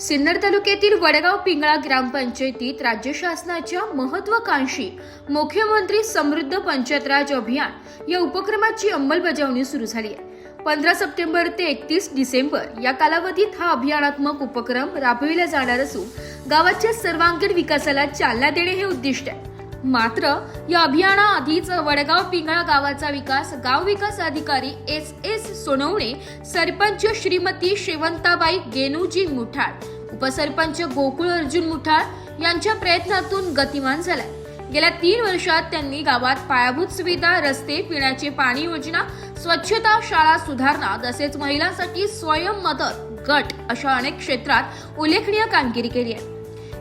सिन्नर तालुक्यातील वडगाव पिंगळा ग्रामपंचायतीत राज्य शासनाच्या महत्वाकांक्षी मुख्यमंत्री समृद्ध पंचायतराज अभियान या उपक्रमाची अंमलबजावणी सुरू झाली आहे. पंधरा सप्टेंबर ते एकतीस डिसेंबर या कालावधीत हा अभियानात्मक उपक्रम राबविला जाणार असून गावाच्या सर्वांगीण विकासाला चालना देणे हे उद्दिष्ट आहे. मात्र या अभियानाआधीच वडगाव पिंगळा गावाचा विकास गाव विकास अधिकारी एस एस सोनवणे सरपंच श्रीमती शेवंताबाई गेनूजी मुठाळ उपसरपंच गोकुळ अर्जुन मुठाळ यांच्या प्रयत्नातून गतिमान झालाय. गेल्या तीन वर्षात त्यांनी गावात पायाभूत सुविधा रस्ते पिण्याचे पाणी योजना स्वच्छता शाळा सुधारणा तसेच महिलांसाठी स्वयं मदत गट अशा अनेक क्षेत्रात उल्लेखनीय कामगिरी केली आहे.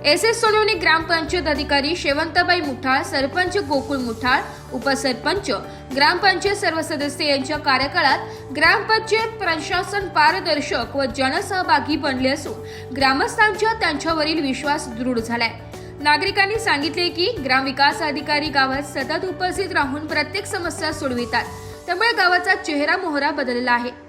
एस एस सोनवणे ग्रामपंचायत अधिकारी शेवंताबाई मुठाळ सरपंच गोकुळ मुठाळ उपसरपंच ग्रामपंचायत सर्व सदस्य यांच्या कार्यकाळात ग्रामपंचायत प्रशासन पारदर्शक व जनसहभागी बनले असून ग्रामस्थांचा त्यांच्यावरील विश्वास दृढ झालाय. नागरिकांनी सांगितले की ग्रामविकास अधिकारी गावात सतत उपस्थित राहून प्रत्येक समस्या सोडवितात. त्यामुळे गावाचा चेहरा मोहरा बदलला आहे.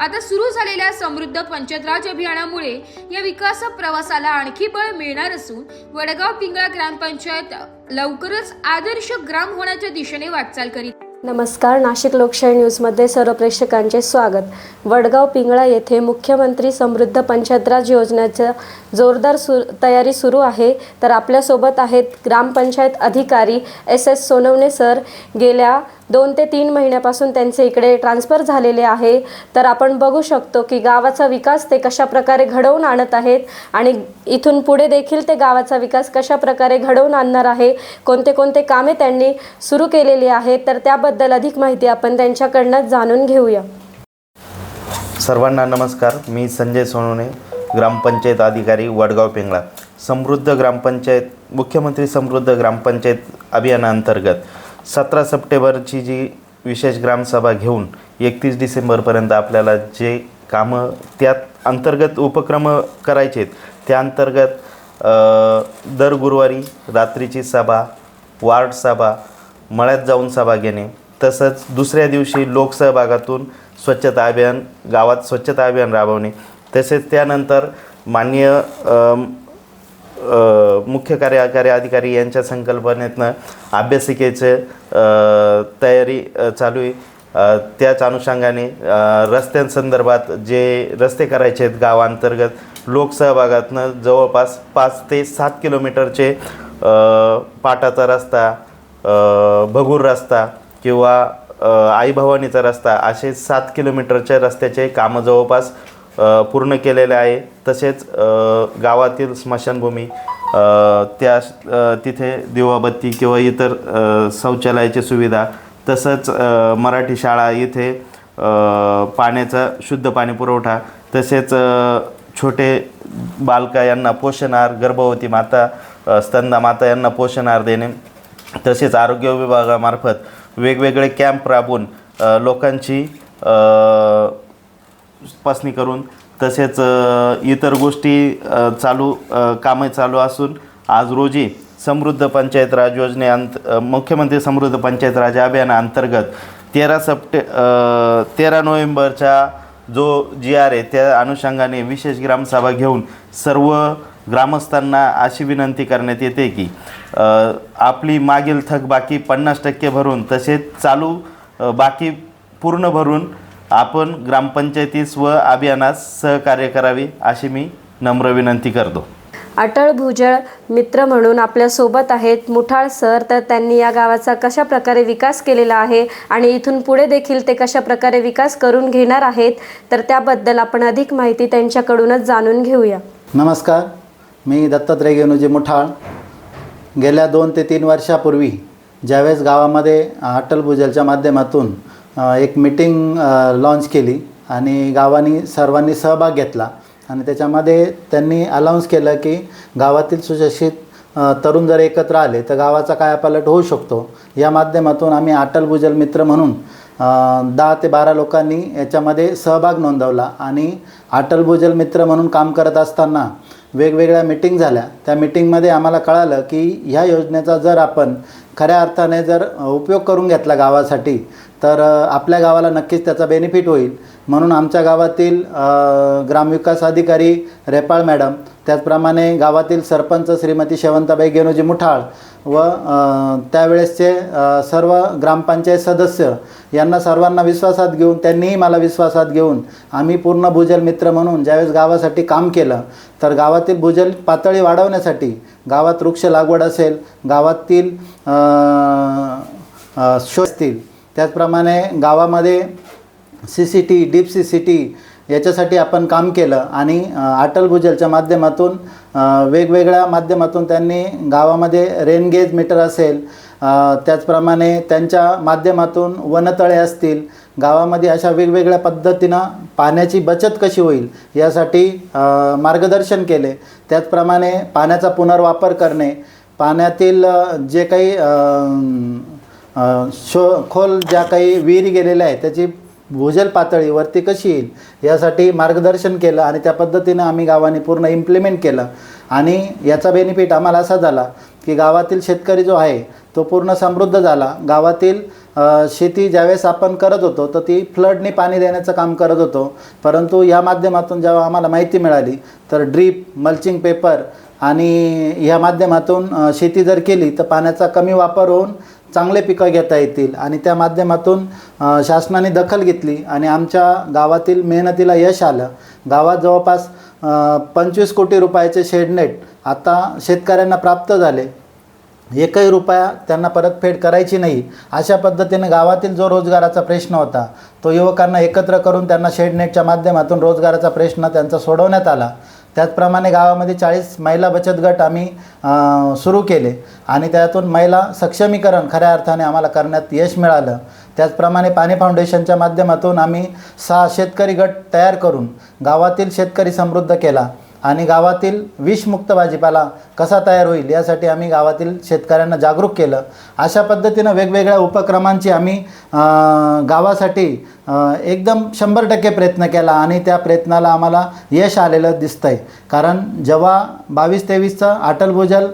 आता सुरू झालेल्या समृद्ध पंचायतराज अभियानामुळे या विकास प्रवासाला आणखी बळ मिळणार असून वडगाव पिंगळा ग्रामपंचायत लवकरच आदर्श ग्राम होण्याच्या दिशेने वाटचाल करीत नमस्कार नाशिक लोकशाही न्यूजमध्ये सर्व प्रेक्षकांचे स्वागत. वडगाव पिंगळा येथे मुख्यमंत्री समृद्ध पंचायतराज योजनेचं जोरदार सु तयारी सुरू आहे. तर आपल्यासोबत आहेत ग्रामपंचायत अधिकारी एस एस सोनवणे सर. गेल्या दोन ते तीन महिन्यापासून त्यांचे इकडे ट्रान्सफर झालेले आहे. तर आपण बघू शकतो की गावाचा विकास ते कशा प्रकारे घडवून आणत आहेत आणि इथून पुढे देखील ते गावाचा विकास कशा प्रकारे घडवून आणणार आहे कोणते कोणते कामे त्यांनी सुरू केलेली आहेत तर त्याबद्दल अधिक माहिती आपण त्यांच्याकडनं जाणून घेऊया. सर्वांना नमस्कार. मी संजय सोनोने ग्रामपंचायत अधिकारी वडगाव पेंगळा. समृद्ध ग्रामपंचायत मुख्यमंत्री समृद्ध ग्रामपंचायत अभियानाअंतर्गत सतरा सप्टेंबरची जी विशेष ग्रामसभा घेऊन एकतीस डिसेंबरपर्यंत आपल्याला जे कामं त्यात अंतर्गत उपक्रम करायचे आहेत त्या अंतर्गत दर गुरुवारी रात्रीची सभा वार्ड सभा मळ्यात जाऊन सभा घेणे तसंच दुसऱ्या दिवशी लोकसहभागातून स्वच्छता अभियान गावात स्वच्छता अभियान राबवणे तसेच त्यानंतर माननीय मुख्य कार्यकारी अधिकारी यांच्या संकल्पनेतनं अभ्यासिकेचं तयारी चालू आहे. त्याच अनुषंगाने रस्त्यांसंदर्भात जे रस्ते करायचे आहेत गावांतर्गत लोकसहभागातनं जवळपास पाच ते सात किलोमीटरचे पाटाचा रस्ता भगूर रस्ता किंवा अ, आई भवानीचा रस्ता असे सात किलोमीटरच्या रस्त्याचे कामं जवळपास पूर्ण केलेले आहे. तसेच गावातील स्मशानभूमी त्या तिथे दिवाबत्ती किंवा इतर शौचालयाची सुविधा तसंच मराठी शाळा इथे पाण्याचा शुद्ध पाणी पुरवठा तसेच छोटे बालका यांना पोषण आहार गर्भवती माता अ, स्तनदा माता यांना पोषण आहार देणे तसेच आरोग्य विभागामार्फत वेगवेगळे कॅम्प राबवून लोकांची तपासणी करून तसेच इतर गोष्टी चालू कामे चालू असून आज रोजी समृद्ध पंचायत राज योजनेअंत मुख्यमंत्री समृद्ध पंचायत राज अभियानाअंतर्गत तेरा सप्टे तेरा नोव्हेंबरचा जो जी आर आहे त्या अनुषंगाने विशेष ग्रामसभा घेऊन सर्व ग्रामस्थांना अशी विनंती करण्यात येते की आपली मागील थकबाकी पन्नास टक्के भरून तसेच चालू बाकी पूर्ण भरून आपण ग्रामपंचायतीस व अभियानास सहकार्य करावे अशी मी नम्र विनंती करतो. अटळ भुजळ मित्र म्हणून आपल्यासोबत आहेत मुठाळ सर. तर त्यांनी या गावाचा कशा प्रकारे विकास केलेला आहे आणि इथून पुढे देखील ते कशा प्रकारे विकास करून घेणार आहेत तर त्याबद्दल आपण अधिक माहिती त्यांच्याकडूनच जाणून घेऊया. नमस्कार मी दत्तात्रय गेनुजी मुठाळ. गेल्या दोन ते तीन वर्षापूर्वी ज्यावेळेस गावामध्ये अटल भुजलच्या माध्यमातून एक मीटिंग लॉन्च केली आणि गावानी सर्वांनी सहभाग घेतला. आणि त्याच्यामध्ये त्यांनी अलाउन्स केलं की गावातील सुशिक्षित तरुण जर एकत्र आले तर गावाचा कायापालट होऊ शकतो? या माध्यमातून आम्ही अटल भुजल मित्र म्हणून दहा ते बारा लोकांनी याच्यामध्ये सहभाग नोंदवला. आणि अटल भुजल मित्र म्हणून काम करत असताना वेगवेगळ्या मिटिंग झाल्या. त्या मिटिंगमध्ये आम्हाला कळालं की ह्या योजनेचा जर आपण खऱ्या अर्थाने जर उपयोग करून घेतला गावासाठी तर आपल्या गावाला नक्कीच त्याचा बेनिफिट होईल. म्हणून आमच्या गावातील ग्रामविकास अधिकारी रेपाळ मॅडम त्याचप्रमाणे गावातील सरपंच श्रीमती शेवंताबाई गेनोजी मुठाळ व त्यावेळेसचे सर्व ग्रामपंचायत सदस्य यांना सर्वांना विश्वासात घेऊन त्यांनीही मला विश्वासात घेऊन आम्ही पूर्ण भूजल मित्र म्हणून ज्यावेळेस गावासाठी काम केलं तर गावातील भूजल पातळी वाढवण्यासाठी गावात वृक्ष लागवड असेल गावातील शोषतील त्याचप्रमाणे गावामध्ये C C T deep C C T याच्यासाठी आपण काम केलं आणि अटल भूजलच्या माध्यमातून वेगवेगळ्या माध्यमातून त्यांनी गावामध्ये रेनगेज मीटर असेल त्याचप्रमाणे त्यांच्या माध्यमातून वनतळे असतील गावामध्ये अशा वेगवेगळ्या पद्धतीनं पाण्याची बचत कशी होईल यासाठी मार्गदर्शन केले. त्याचप्रमाणे पाण्याचा पुनर्वापर करणे पाण्यातील जे काही शो खोल ज्या काही विहिरी गेलेल्या आहेत त्याची भूजल पातळीवरती कशी येईल यासाठी मार्गदर्शन केलं आणि त्या पद्धतीनं आम्ही गावाने पूर्ण इम्प्लिमेंट केलं. आणि याचा बेनिफिट आम्हाला असा झाला की गावातील शेतकरी जो आहे तो पूर्ण समृद्ध झाला. गावातील शेती ज्यावेळेस आपण करत होतो तर ती फ्लडनी पाणी देण्याचं काम करत होतो. परंतु या माध्यमातून जेव्हा आम्हाला माहिती मिळाली तर ड्रीप मल्चिंग पेपर आणि ह्या माध्यमातून शेती जर केली तर पाण्याचा कमी वापर होऊन चांगले पिकं घेता येतील. आणि त्या माध्यमातून शासनाने दखल घेतली आणि आमच्या गावातील मेहनतीला यश आलं. गावात जवळपास पंचवीस कोटी रुपयाचे शेडनेट आता शेतकऱ्यांना प्राप्त झाले. एकही रुपया त्यांना परतफेड करायची नाही. अशा पद्धतीने गावातील जो रोजगाराचा प्रश्न होता तो युवकांना एकत्र करून त्यांना शेडनेटच्या माध्यमातून रोजगाराचा प्रश्न त्यांचा सोडवण्यात आला. त्याचप्रमाणे गावामध्ये चाळीस महिला बचत गट आम्ही सुरू केले. आणि त्यातून महिला सक्षमीकरण खऱ्या अर्थाने आम्हाला करण्यात यश मिळालं. त्याचप्रमाणे पाणी फाउंडेशनच्या माध्यमातून आम्ही सहा शेतकरी गट तयार करून गावातील शेतकरी समृद्ध केला. आणि गावातील विषमुक्त भाजीपाला कसा तयार होईल यासाठी आम्ही गावातील शेतकऱ्यांना जागरूक केलं. अशा पद्धतीनं वेगवेगळ्या उपक्रमांची आम्ही गावासाठी एकदम शंभर टक्के प्रयत्न केला आणि त्या प्रयत्नाला आम्हाला यश आलेलं दिसतंय. कारण जेव्हा बावीस तेवीसचं अटल भूजल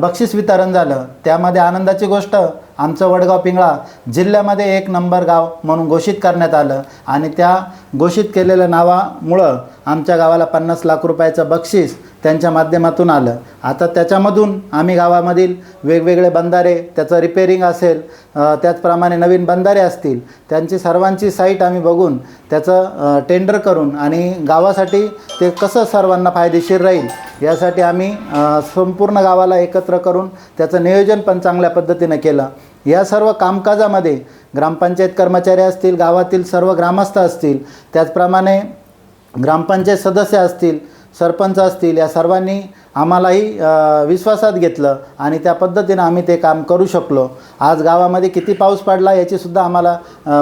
बक्षीस वितरण झालं त्यामध्ये आनंदाची गोष्ट आमचं वडगाव पिंगळा जिल्ह्यामध्ये एक नंबर गाव म्हणून घोषित करण्यात आलं आणि त्या घोषित केलेल्या नावामुळं आमच्या गावाला पन्नास लाख रुपयाचं बक्षीस त्यांच्या माध्यमातून आलं. आता त्याच्यामधून आम्ही गावामधील वेगवेगळे बंधारे त्याचं रिपेरिंग असेल त्याचप्रमाणे नवीन बंधारे असतील त्यांची सर्वांची साईट आम्ही बघून त्याचं टेंडर करून आणि गावासाठी ते कसं सर्वांना फायदेशीर राहील यासाठी आम्ही संपूर्ण गावाला एकत्र करून त्याचं नियोजन पण चांगल्या पद्धतीनं केलं. या सर्व कामकाजामध्ये ग्रामपंचायत कर्मचारी असतील गावातील सर्व ग्रामस्थ असतील त्याचप्रमाणे ग्रामपंचायत सदस्य असतील सरपंच असतील या सर्वांनी आम्हालाही विश्वासात घेतलं आणि त्या पद्धतीनं आम्ही ते काम करू शकलो. आज गावामध्ये किती पाऊस पडला याचीसुद्धा आम्हाला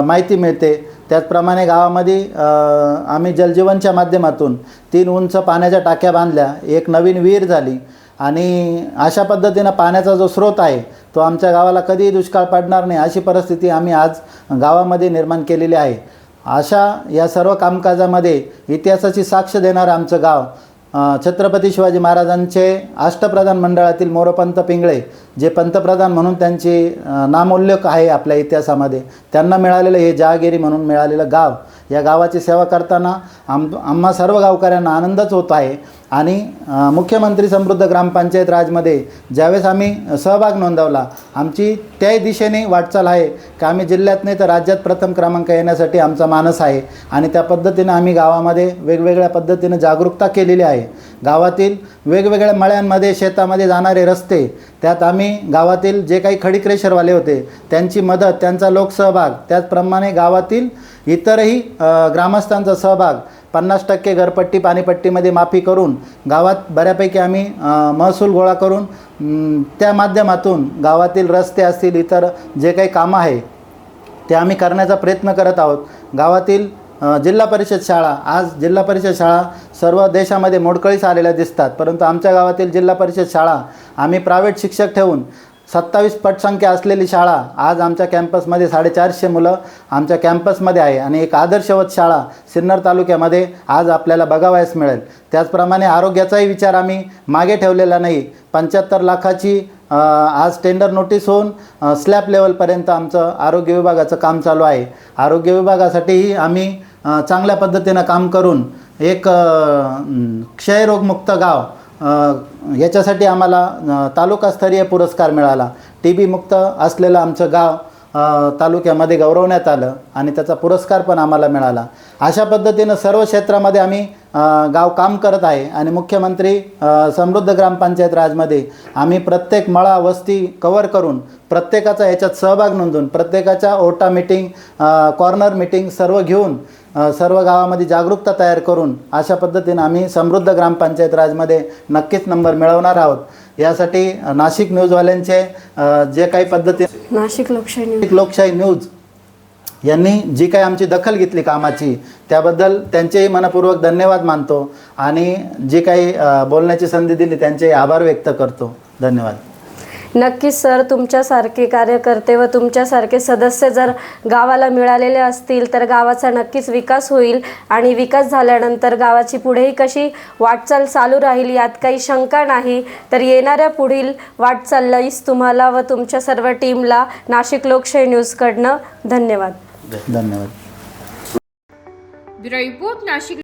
माहिती मिळते. त्याचप्रमाणे गावामध्ये आम्ही जलजीवनच्या माध्यमातून तीन उंच पाण्याच्या टाक्या बांधल्या एक नवीन विहीर झाली आणि अशा पद्धतीनं पाण्याचा जो स्रोत आहे तो आमच्या गावाला कधीही दुष्काळ पडणार नाही अशी परिस्थिती आम्ही आज गावामध्ये निर्माण केलेली आहे. अशा या सर्व कामकाजामध्ये इतिहासाची साक्ष देणारं आमचं गाव. छत्रपती शिवाजी महाराजांचे अष्टप्रधान मंडळातील मोरपंत पिंगळे जे पंतप्रधान म्हणून त्यांची नामोल्लेख आहे आपल्या इतिहासामध्ये. त्यांना मिळालेलं हे जहागिरी म्हणून मिळालेलं गाव. या गावाची सेवा करताना आम आम्हा सर्व गावकऱ्यांना आनंदच होत आहे. आणि मुख्यमंत्री समृद्ध ग्रामपंचायत राजमध्ये ज्यावेळेस आम्ही सहभाग नोंदवला आमची त्याही दिशेने वाटचाल आहे का आम्ही जिल्ह्यात नाही तर राज्यात प्रथम क्रमांक येण्यासाठी आमचा मानस आहे आणि त्या पद्धतीनं आम्ही गावामध्ये वेगवेगळ्या पद्धतीनं जागरूकता केलेली आहे. गावातील वेगवेगळ्या मळ्यांमध्ये शेतामध्ये जाणारे रस्ते त्यात आम्ही गावातील जे काही खडीक्रेशरवाले होते त्यांची मदत त्यांचा लोकसहभाग त्याचप्रमाणे गावातील इतरही ग्रामस्थांचा सहभाग पन्नास टक्के घरपट्टी पाणीपट्टीमध्ये माफी करून गावात बऱ्यापैकी आम्ही महसूल गोळा करून त्या माध्यमातून गावातील रस्ते असतील इतर जे काही कामं आहे ते आम्ही करण्याचा प्रयत्न करत आहोत. गावातील जिल्हा परिषद शाळा आज जिल्हा परिषद शाळा सर्व देशामध्ये मोडकळीस आलेल्या दिसतात. परंतु आमच्या गावातील जिल्हा परिषद शाळा आम्ही प्रायव्हेट शिक्षक ठेवून सत्तावीस पटसंख्या असलेली शाळा आज आमच्या कॅम्पसमध्ये साडेचारशे मुलं आमच्या कॅम्पसमध्ये आहे आणि एक आदर्शवत शाळा सिन्नर तालुक्यामध्ये आज आपल्याला बघावयास मिळेल. त्याचप्रमाणे आरोग्याचाही विचार आम्ही मागे ठेवलेला नाही. पंच्याहत्तर लाखाची आज टेंडर नोटीस होऊन स्लॅब लेवलपर्यंत आमचं आरोग्य विभागाचं काम चालू आहे. आरोग्य विभागासाठीही आम्ही चांगल्या पद्धतीनं काम करून एक क्षयरोगमुक्त गाव याच्यासाठी आम्हाला तालुकास्तरीय पुरस्कार मिळाला. टी बी मुक्त असलेलं आमचं गाव तालुक्यामध्ये गौरवण्यात आलं. आणि त्याचा पुरस्कार पण आम्हाला मिळाला. अशा पद्धतीनं सर्व क्षेत्रामध्ये आम्ही गाव काम करत आहे आणि मुख्यमंत्री समृद्ध ग्रामपंचायत राजमध्ये आम्ही प्रत्येक मळा वस्ती कवर करून प्रत्येकाचा याच्यात सहभाग नोंदवून प्रत्येकाच्या ओटा मिटिंग कॉर्नर मिटिंग सर्व घेऊन सर्व गावामध्ये जागरूकता तयार करून अशा पद्धतीनं आम्ही समृद्ध ग्रामपंचायत राजमध्ये नक्कीच नंबर मिळवणार आहोत. यासाठी नाशिक न्यूजवाल्यांचे जे काही पद्धती नाशिक लोकशाही लोकशाही न्यूज यांनी जी काही आमची दखल घेतली कामाची त्याबद्दल त्यांचेही मनपूर्वक धन्यवाद मानतो आणि जी काही बोलण्याची संधी दिली त्यांचे आभार व्यक्त करतो. धन्यवाद. नक्कीच सर तुमच्यासारखे कार्यकर्ते व तुमच्यासारखे सदस्य जर गावाला मिळालेले असतील तर गावाचा नक्कीच विकास होईल आणि विकास झाल्यानंतर गावाची पुढेही कशी वाटचाल चालू राहील यात काही शंका नाही. तर येणाऱ्या पुढील वाटचालीस तुम्हाला व तुमच्या सर्व टीमला नाशिक लोकशाही न्यूजकडनं धन्यवाद. धन्यवाद. Bureau report Nashik